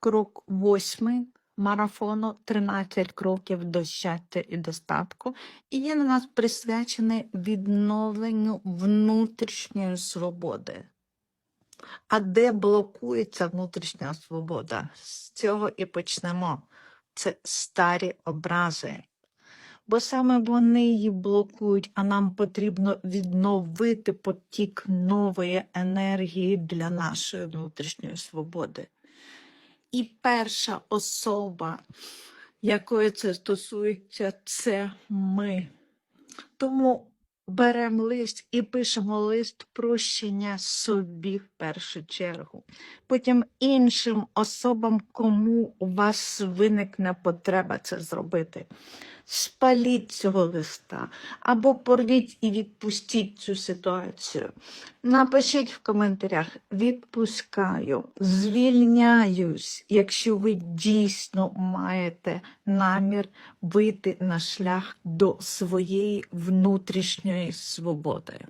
крок восьмий марафону 13 кроків до щастя і достатку. І він у нас присвячений відновленню внутрішньої свободи. А де блокується внутрішня свобода? З цього і почнемо. Це старі образи. Бо саме вони її блокують, а нам потрібно відновити потік нової енергії для нашої внутрішньої свободи. І перша особа, якої це стосується, це ми. Тому беремо лист і пишемо лист прощення собі в першу чергу. Потім іншим особам, кому у вас виникне потреба це зробити. Спаліть цього листа або порвіть і відпустіть цю ситуацію. Напишіть в коментарях відпускаю, звільняюсь, якщо ви дійсно маєте намір вийти на шлях до своєї внутрішньої свободи.